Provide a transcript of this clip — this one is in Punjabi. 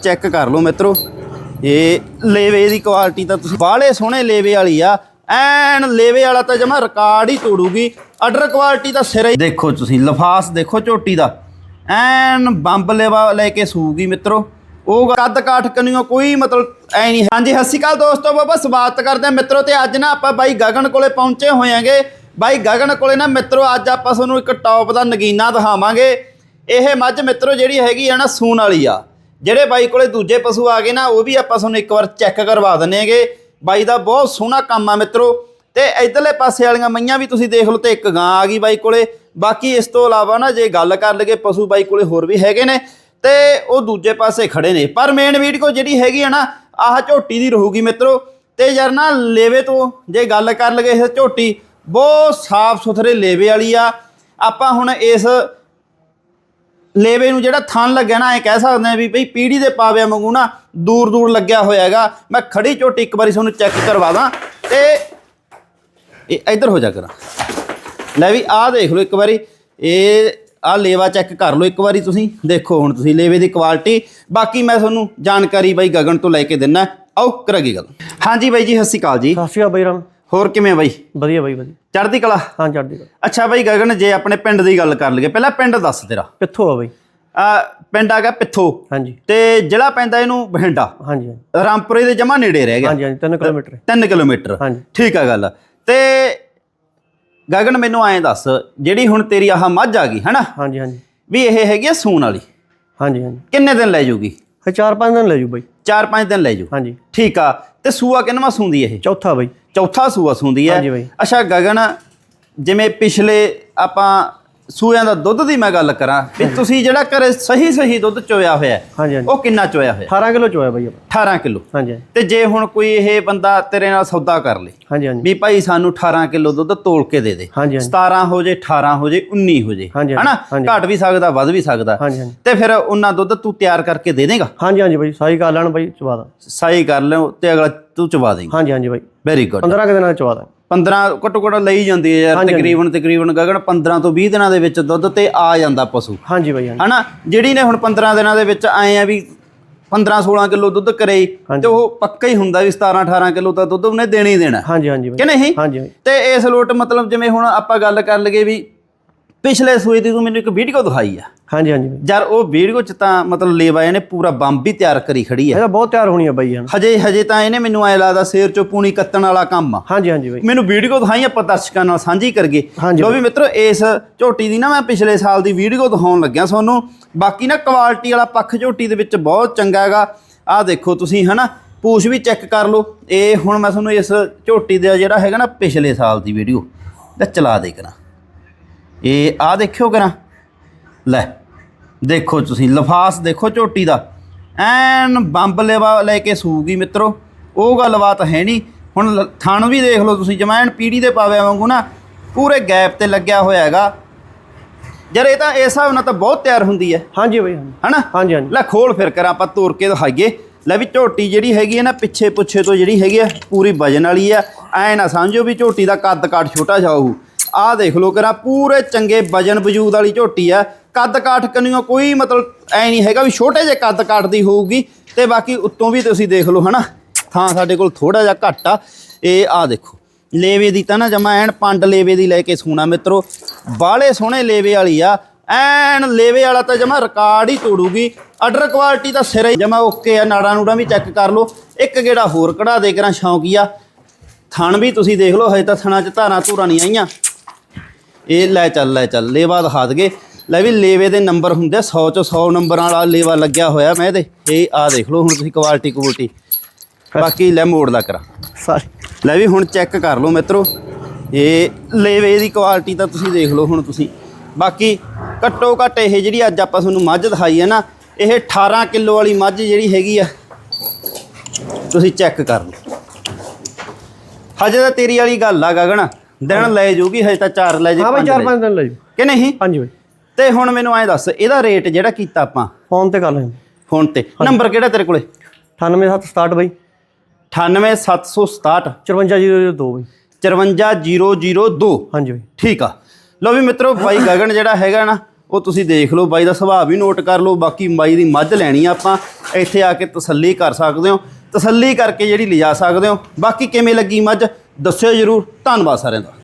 ਚੈੱਕ ਕਰ ਲਓ ਮਿੱਤਰੋ। ਇਹ ਲੇਵੇ ਦੀ ਕੁਆਲਿਟੀ ਤਾਂ ਤੁਸੀਂ ਬਾਹਲੇ ਸੋਹਣੇ ਲੇਵੇ ਵਾਲੀ ਆ। ਐਨ ਲੇਵੇ ਵਾਲਾ ਤਾਂ ਜਮਾ ਰਿਕਾਰਡ ਹੀ ਤੋੜੂਗੀ। ਆਰਡਰ ਕੁਆਲਿਟੀ ਤਾਂ ਸਿਰ ਹੀ ਦੇਖੋ ਤੁਸੀਂ, ਲਫਾਸ ਦੇਖੋ ਝੋਟੀ ਦਾ। ਐਨ ਬੰਬ ਲੇਵਾ ਲੈ ਕੇ ਸੂਗੀ ਮਿੱਤਰੋ। ਉਹ ਕੱਦ ਕਾਠ ਕਨੀਓ ਕੋਈ ਮਤਲਬ ਐ ਨਹੀਂ ਹਾਂਜੀ, ਸਤਿ ਸ਼੍ਰੀ ਅਕਾਲ ਦੋਸਤੋ, ਬਾਬਾ ਸਵਾਗਤ ਕਰਦੇ ਆ ਮਿੱਤਰੋ ਤੇ ਅੱਜ ਨਾ ਆਪਾਂ ਬਾਈ ਗਗਨ ਕੋਲੇ ਪਹੁੰਚੇ ਹੋਏ ਹੋਇਆਂਗੇ ਬਾਈ ਗਗਨ ਕੋਲੇ ਨਾ ਮਿੱਤਰੋ, ਅੱਜ ਆਪਾਂ ਤੁਹਾਨੂੰ ਇੱਕ ਟੌਪ ਦਾ ਨਗੀਨਾ ਦਿਖਾਵਾਂਗੇ। ਇਹ ਮੱਝ ਮਿੱਤਰੋ ਜਿਹੜੀ ਹੈਗੀ ਆ ਨਾ ਸੂਣ ਵਾਲੀ ਆ। ਜਿਹੜੇ ਬਾਈ ਕੋਲੇ ਦੂਜੇ ਪਸ਼ੂ ਆ ਗਏ ਨਾ, ਉਹ ਵੀ ਆਪਾਂ ਤੁਹਾਨੂੰ ਇੱਕ ਵਾਰ ਚੈੱਕ ਕਰਵਾ ਦਿੰਨੇ ਹੈਗੇ। ਬਾਈ ਦਾ ਬਹੁਤ ਸੋਹਣਾ ਕੰਮ ਆ ਮਿੱਤਰੋ। ਤੇ ਇਧਰਲੇ ਪਾਸੇ ਵਾਲੀਆਂ ਮਈਆਂ ਵੀ ਤੁਸੀਂ ਦੇਖ ਲਓ ਤੇ ਇੱਕ ਗਾਂ ਆ ਗਈ ਬਾਈ ਕੋਲੇ। ਬਾਕੀ ਇਸ ਤੋਂ ਇਲਾਵਾ ਨਾ ਜੇ ਗੱਲ ਕਰ ਲਈਏ, ਪਸ਼ੂ ਬਾਈ ਕੋਲੇ ਹੋਰ ਵੀ ਹੈਗੇ ਨੇ ਤੇ ਉਹ ਦੂਜੇ ਪਾਸੇ ਖੜੇ ਨੇ। ਪਰ ਮੇਨ ਵੀਡੀਓ ਜਿਹੜੀ ਹੈਗੀ ਆ ਨਾ, ਆਹ ਝੋਟੀ ਦੀ ਰਹੂਗੀ ਮਿੱਤਰੋ। ਤੇ ਯਾਰ ਨਾ ਲੇਵੇ ਤੋਂ ਜੇ ਗੱਲ ਕਰ ਲਈਏ, ਇਹ ਝੋਟੀ ਬਹੁਤ ਸਾਫ਼ ਸੁਥਰੇ ਲੇਵੇ ਵਾਲੀ ਆ। ਆਪਾਂ ਹੁਣ ਇਸ ਲੇਵੇ ਨੂੰ ਜਿਹੜਾ ਥਣ ਲੱਗਿਆ ਨਾ, ਐ ਕਹਿ ਸਕਦੇ ਆ ਵੀ ਬਈ ਪੀੜੀ ਦੇ ਪਾਵਿਆਂ ਵਾਂਗੂ ਨਾ ਦੂਰ ਦੂਰ ਲੱਗਿਆ ਹੋਇਆ ਹੈਗਾ। ਮੈਂ ਖੜੀ ਝੋਟੀ ਇੱਕ ਵਾਰੀ ਤੁਹਾਨੂੰ ਚੈੱਕ ਕਰਵਾ ਦਾਂ। ਤੇ ਇਹ ਇੱਧਰ ਹੋ ਜਾ ਕਰਾਂ। ਲੈ ਵੀ ਆਹ ਦੇਖ ਲਓ ਇੱਕ ਵਾਰੀ। ਇਹ ਆਹ ਲੇਵਾ ਚੈੱਕ ਕਰ ਲਓ ਇੱਕ ਵਾਰੀ ਤੁਸੀਂ। ਦੇਖੋ ਹੁਣ ਤੁਸੀਂ ਲੇਵੇ ਦੀ ਕੁਆਲਿਟੀ ਬਾਕੀ ਮੈਂ ਤੁਹਾਨੂੰ ਜਾਣਕਾਰੀ ਬਾਈ ਗਗਨ ਤੋਂ ਲੈ ਕੇ ਦਿੰਨਾ। ਆਓ ਕਰਾਂਗੇ ਗੱਲ। ਹਾਂਜੀ ਬਾਈ ਜੀ, ਸਤਿ ਸ਼੍ਰੀ ਅਕਾਲ ਜੀ। ਸਤਿ ਸ਼੍ਰੀ ਅਕਾਲ ਬਾਈ ਰਾਮ। ਹੋਰ ਕਿਵੇਂ ਬਾਈ? ਵਧੀਆ ਬਾਈ ਵਧੀਆ। ਚੜ੍ਹਦੀ ਕਲਾ? ਹਾਂ ਚੜ੍ਹਦੀ ਕਲਾ। ਅੱਛਾ ਬਾਈ ਗਗਨ ਜੇ ਆਪਣੇ ਪਿੰਡ ਦੀ ਗੱਲ ਕਰ ਲਈਏ ਪਹਿਲਾਂ ਪਿੰਡ ਦੱਸ ਤੇਰਾ। ਕਿੱਥੋਂ ਆ ਬਾਈ। ਆ ਪਿੰਡ ਆ ਗਿਆ ਪਿੱਥੋ। ਹਾਂਜੀ। ਤੇ ਜ਼ਿਲ੍ਹਾ ਪੈਂਦਾ ਇਹਨੂੰ ਬਠਿੰਡਾ। ਹਾਂਜੀ ਰਾਮਪੁਰੇ ਦੇ ਜਮਾ ਨੇੜੇ ਰਹਿ ਗਿਆ। ਹਾਂਜੀ ਹਾਂਜੀ 3 ਕਿਲੋਮੀਟਰ। ਹੈ। 3 ਕਿਲੋਮੀਟਰ। ਹਾਂਜੀ। ਠੀਕ ਆ ਗੱਲ। ਤੇ ਗਗਨ ਮੈਨੂੰ ਐਂ ਦੱਸ ਜਿਹੜੀ ਹੁਣ ਤੇਰੀ ਆਹ ਮੱਝ ਆ ਗਈ ਹਨਾ? ਹਾਂਜੀ ਹਾਂਜੀ। ਵੀ ਇਹ ਹੈਗੀ ਆ ਸੂਣ ਵਾਲੀ। ਹਾਂਜੀ ਹਾਂਜੀ। ਕਿੰਨੇ ਦਿਨ ਲੈ ਜੂਗੀ? ਇਹ ਚਾਰ ਪੰਜ ਦਿਨ ਲੈ ਜੂ ਬਾਈ। 4-5 ਦਿਨ ਲੈ ਜੂ। ਹਾਂਜੀ। ਠੀਕ ਆ। ਤੇ ਸੂਆ ਕਿੰਨਵਾ ਸੂੰਦੀ ਇਹ? ਚੌਥਾ ਬਾਈ। ਚੌਥਾ ਸੂਆ ਸੂੰਦੀ ਹੈ ਹਾਂਜੀ ਬਾਈ। ਅੱਛਾ ਗਗਨ ਜਿਵੇਂ ਪਿਛਲੇ ਆਪਾਂ ਸੂਆਂ ਦਾ ਦੁੱਧ ਦੀ ਮੈਂ ਗੱਲ ਕਰਾਂ ਵੀ ਤੁਸੀਂ ਜਿਹੜਾ ਘਰੇ ਸਹੀ ਸਹੀ ਦੁੱਧ ਚੋਇਆ ਹੋਇਆ ਹੈ, ਹਾਂਜੀ ਹਾਂਜੀ। ਉਹ ਕਿੰਨਾ ਚੋਇਆ ਹੋਇਆ 18 ਕਿਲੋ ਚੋਇਆ ਬਾਈ ਆਪਾਂ। 18 ਕਿਲੋ। ਹਾਂਜੀ। ਤੇ ਜੇ ਹੁਣ ਕੋਈ ਇਹ ਬੰਦਾ ਤੇਰੇ ਨਾਲ ਸੌਦਾ ਕਰ ਲੇ ਹਾਂਜੀ ਹਾਂਜੀ। ਵੀ ਭਾਈ ਸਾਨੂੰ 18 ਕਿਲੋ ਦੁੱਧ ਤੋਲ ਕੇ ਦੇ ਦੇ ਹਾਂਜੀ ਹਾਂਜੀ। 17 ਹੋ ਜੇ 18 ਹੋ ਜੇ 19 ਹੋ ਜੇ ਹਨਾ। ਘਟ ਵੀ ਸਕਦਾ ਵੱਧ ਵੀ ਸਕਦਾ। ਤੇ ਫਿਰ ਉਹਨਾਂ ਦੁੱਧ ਤੂੰ ਤਿਆਰ ਕਰਕੇ ਦੇ ਦੇਗਾ? ਹਾਂਜੀ ਹਾਂਜੀ ਬਾਈ ਸਾਈ ਕਰ ਲੈਣ ਬਾਈ ਚਵਾ ਦਾ। ਸਹੀ ਕਰ ਲਿਓ ਤੇ ਅਗਲਾ ਤੂੰ ਚਬਾ ਦੇਗਾ। ਹਾਂਜੀ ਹਾਂਜੀ ਬਾਈ। ਵੈਰੀ ਗੁੱਡ 15 ਕੁ ਦਿਨਾਂ ਚਵਾ ਦਾ। 15 ਘੱਟੋ ਘੱਟ ਲਈ ਜਾਂਦੀ ਹੈ ਯਾਰ ਹਾਂਜੀ, ਤਕਰੀਬਨ ਤਕਰੀਬਨ ਗਗਨ 15 ਤੋਂ 20 ਦਿਨਾਂ ਦੇ ਵਿੱਚ ਦੁੱਧ ਤੇ ਆ ਜਾਂਦਾ ਪਸ਼ੂ। ਹਾਂਜੀ ਬਾਈ ਹਾਂਜੀ। ਹਨਾ? ਜਿਹੜੀ ਨੇ ਹੁਣ 15 ਦਿਨਾਂ ਦੇ ਵਿੱਚ ਆਏ ਆ ਵੀ 15 16 ਕਿਲੋ ਦੁੱਧ ਕਰੇ। ਤੇ ਉਹ ਪੱਕਾ ਹੀ ਹੁੰਦਾ ਵੀ 17 18 ਕਿਲੋ ਤਾਂ ਦੁੱਧ ਉਹਨੇ ਦੇਣਾ ਹੀ ਦੇਣਾ। ਹਾਂਜੀ ਹਾਂਜੀ ਕਿ ਨਹੀਂ? ਹਾਂਜੀ ਬਾਈ। ਤੇ ਇਸ ਲੋਟ ਮਤਲਬ ਜਿਵੇਂ ਹੁਣ ਆਪਾਂ ਗੱਲ ਕਰ ਲਈਏ ਵੀ ਪਿਛਲੇ ਸੂਏ ਦੀ ਤੂੰ ਮੈਨੂੰ ਇੱਕ ਵੀਡੀਓ ਦਿਖਾਈ ਆ। ਹਾਂਜੀ ਹਾਂਜੀ। ਬਾਈ ਯਾਰ ਉਹ ਵੀਡੀਓ ਚ ਤਾਂ ਮਤਲਬ ਲੇਵਾ ਇਹਨੇ ਪੂਰਾ ਬੰਬ ਵੀ ਤਿਆਰ ਕਰੀ ਖੜੀ ਆ। ਇਹਦਾ ਬਹੁਤ ਤਿਆਰ ਹੋਣੀ ਆ ਬਾਈ ਹਨ ਹਜੇ ਹਜੇ ਤਾਂ ਇਹਨੇ ਮੈਨੂੰ ਐ ਲੱਗਦਾ ਸੇਰ ਚੋਂ ਪੂਣੀ ਕੱਤਣ ਵਾਲਾ ਕੰਮ ਆ। ਹਾਂਜੀ ਹਾਂਜੀ ਬਾਈ। ਮੈਨੂੰ ਵੀਡੀਓ ਦਿਖਾਈ ਆਪਾਂ ਦਰਸ਼ਕਾਂ ਨਾਲ ਸਾਂਝੀ ਕਰਗੇ ਹਾਂਜੀ ਲੋ ਵੀ ਮਿੱਤਰੋ ਇਸ ਝੋਟੀ ਦੀ ਨਾ ਮੈਂ ਪਿਛਲੇ ਸਾਲ ਦੀ ਵੀਡੀਓ ਦਿਖਾਉਣ ਲੱਗਿਆ ਤੁਹਾਨੂੰ। ਬਾਕੀ ਨਾ ਕੁਆਲਿਟੀ ਵਾਲਾ ਪੱਖ ਝੋਟੀ ਦੇ ਵਿੱਚ ਬਹੁਤ ਚੰਗਾ ਹੈਗਾ। ਆਹ ਦੇਖੋ ਤੁਸੀਂ ਹਨਾ? ਪੂਛ ਵੀ ਚੈੱਕ ਕਰ ਲਓ। ਇਹ ਹੁਣ ਮੈਂ ਤੁਹਾਨੂੰ ਇਸ ਝੋਟੀ ਦਾ ਜਿਹੜਾ ਹੈਗਾ ਨਾ ਪਿਛਲੇ ਸਾਲ ਦੀ ਵੀਡੀਓ ਤੇ ਚਲਾ ਦੇ ਕਰਾਂ ਇਹ ਆਹ ਦੇਖਿਓ ਕਰਾਂ। ਲੈ ਦੇਖੋ ਤੁਸੀਂ ਲਫਾਸ ਦੇਖੋ ਝੋਟੀ ਦਾ। ਐਨ ਬੰਬ ਲੇਵਾ ਲੈ ਕੇ ਸੂਗੀ ਮਿੱਤਰੋ ਉਹ ਗੱਲਬਾਤ ਹੈ ਨਹੀਂ। ਹੁਣ ਥਣ ਵੀ ਦੇਖ ਲਓ ਤੁਸੀਂ ਜਮੈਨ ਪੀੜੀ ਦੇ ਪਾਵਿਆਂ ਵਾਂਗੂ ਨਾ ਪੂਰੇ ਗੈਪ ਤੇ ਲੱਗਿਆ ਹੋਇਆ ਹੈਗਾ। ਜਰ ਇਹ ਤਾਂ ਇਸ ਹਿਸਾਬ ਨਾਲ ਤਾਂ ਬਹੁਤ ਤਿਆਰ ਹੁੰਦੀ ਹੈ। ਹਾਂਜੀ ਬਾਈ ਹਨਾ? ਹਾਂਜੀ ਹਾਂਜੀ। ਲੈ ਖੋਲ ਫਿਰ ਕਰ ਆਪਾਂ ਤੋੜ ਕੇ ਦਿਖਾਈਏ। ਲੈ ਵੀ ਝੋਟੀ ਜਿਹੜੀ ਹੈਗੀ ਹੈ ਨਾ ਪਿੱਛੇ ਪੁੱਛੇ ਤੋਂ ਜਿਹੜੀ ਹੈਗੀ ਆ ਪੂਰੀ ਵਜਨ ਵਾਲੀ ਆ ਐ ਨਾ ਸਮਝੋ ਵੀ ਝੋਟੀ ਦਾ ਕੱਦ ਕਾਠ ਛੋਟਾ ਜਾਊ ਆਹ ਦੇਖ ਲਓ ਕਰਾ ਪੂਰੇ ਚੰਗੇ ਵਜਨ ਵਜੂਦ ਵਾਲੀ ਝੋਟੀ ਆ। ਕੱਦ ਕਾਠ ਕੰਨਿਓ ਕੋਈ ਮਤਲਬ ਐ ਨਹੀਂ ਹੈਗਾ ਵੀ ਛੋਟੇ ਜਿਹੇ ਕੱਦ ਕਾਠ ਦੀ ਹੋਊਗੀ। ਤੇ ਬਾਕੀ ਉੱਤੋਂ ਵੀ ਤੁਸੀਂ ਦੇਖ ਲਓ ਹਨਾ, ਥਾਂ ਸਾਡੇ ਕੋਲ ਥੋੜਾ ਜਿਹਾ ਘੱਟ ਆ। ਇਹ ਆਹ ਦੇਖੋ, ਲੇਵੇ ਦੀ ਤਾਂ ਨਾ ਜਮਾ ਐਨ ਪੰਡ ਲੇਵੇ ਦੀ ਲੈ ਕੇ ਸੂਣਾ ਮਿੱਤਰੋ। ਬਾਹਲੇ ਸੋਹਣੇ ਲੇਵੇ ਵਾਲੀ ਆ। ਐਨ ਲੇਵੇ ਵਾਲਾ ਤਾਂ ਜਮਾ ਰਿਕਾਰਡ ਹੀ ਤੋੜੂਗੀ। ਆਰਡਰ ਕੁਆਲਿਟੀ ਤਾਂ ਸਿਰੇ ਜਮਾ ਓਕੇ ਆ, ਨਾੜਾਂ ਨੂੜਾਂ ਵੀ ਚੈੱਕ ਕਰ ਲਓ। ਇੱਕ ਗੇੜਾ ਹੋਰ ਕਢਾ ਦੇ ਕਰਾਂ ਸ਼ੌਂਕੀਆ ਥਣ ਵੀ ਤੁਸੀਂ ਦੇਖ ਲਓ, ਹਜੇ ਤਾਂ ਥਣਾ 'ਚ ਧਾਰਾਂ ਧੂਰਾਂ ਨਹੀਂ ਆਈਆਂ। ਇਹ ਲੈ ਚੱਲ ਲੈ ਚੱਲ ਲੇਵਾ ਦਿਖਾ ਦਗੇ ਲੈ ਵੀ ਲੇਵੇ ਦੇ ਨੰਬਰ ਹੁੰਦੇ 100 ਚੋਂ 100 ਨੰਬਰਾਂ ਵਾਲਾ ਲੇਵਾ ਲੱਗਿਆ ਹੋਇਆ ਮੈਂ ਇਹਦੇ। ਇਹ ਆ ਦੇਖ ਲਓ ਹੁਣ ਤੁਸੀਂ ਕੁਆਲਿਟੀ ਕੁਆਲਿਟੀ ਬਾਕੀ ਲੈ ਮੋੜ ਲਾ ਕਰਾਂ। ਸਾਰੀ। ਲੈ ਵੀ ਹੁਣ ਚੈੱਕ ਕਰ ਲਓ ਮਿੱਤਰੋ। ਇਹ ਲੇਵੇ ਦੀ ਕੁਆਲਿਟੀ ਤਾਂ ਤੁਸੀਂ ਦੇਖ ਲਓ ਹੁਣ ਤੁਸੀਂ। ਬਾਕੀ ਘੱਟੋ ਘੱਟ ਇਹ ਜਿਹੜੀ ਅੱਜ ਆਪਾਂ ਤੁਹਾਨੂੰ ਮੱਝ ਦਿਖਾਈ ਹੈ ਨਾ ਇਹ 18 ਕਿਲੋ ਵਾਲੀ ਮੱਝ ਜਿਹੜੀ ਹੈਗੀ ਆ ਤੁਸੀਂ ਚੈੱਕ ਕਰ ਲਓ। ਹਜੇ ਤਾਂ ਤੇਰੀ ਵਾਲੀ ਗੱਲ ਆ ਗਗਨ। ਦਿਨ ਲੈ ਜੂਗੀ ਹਜੇ ਤਾਂ ਚਾਰ ਲੈ ਜੇ ਹਾਂ ਬਾਈ ਚਾਰ ਪੰਜ ਦਿਨ ਲੈ ਜੂ। ਕਿ ਨਹੀਂ? ਹਾਂਜੀ ਬਾਈ। ਤੇ ਹੁਣ ਮੈਨੂੰ ਐਂ ਦੱਸ ਇਹਦਾ ਰੇਟ ਜਿਹੜਾ ਕੀਤਾ ਆਪਾਂ? ਫੋਨ ਤੇ ਕਰ ਲੈਣ ਫੋਨ ਤੇ। ਨੰਬਰ ਕਿਹੜਾ ਤੇਰੇ ਕੋਲੇ? 98767 ਬਾਈ। 98767 54002 ਬਾਈ। 54002 ਹਾਂਜੀ ਬਾਈ। ਠੀਕ ਆ। ਲੋ ਵੀ ਮਿੱਤਰੋ ਬਾਈ ਗਗਨ ਜਿਹੜਾ ਹੈਗਾ ਨਾ ਉਹ ਤੁਸੀਂ ਦੇਖ ਲਓ ਬਾਈ ਦਾ ਸੁਭਾਅ ਵੀ ਨੋਟ ਕਰ ਲਓ ਬਾਕੀ ਬਾਈ ਦੀ ਮੱਝ ਲੈਣੀ ਆ ਆਪਾਂ ਇੱਥੇ ਆ ਕੇ ਤਸੱਲੀ ਕਰ ਸਕਦੇ ਹੋ। ਤਸੱਲੀ ਕਰਕੇ ਜਿਹੜੀ ਲਿਜਾ ਸਕਦੇ ਹੋ। ਬਾਕੀ ਕਿਵੇਂ ਲੱਗੀ ਮੱਝ? ਦੱਸਿਓ ਜਰੂਰ। ਧੰਨਵਾਦ ਸਾਰਿਆਂ ਦਾ।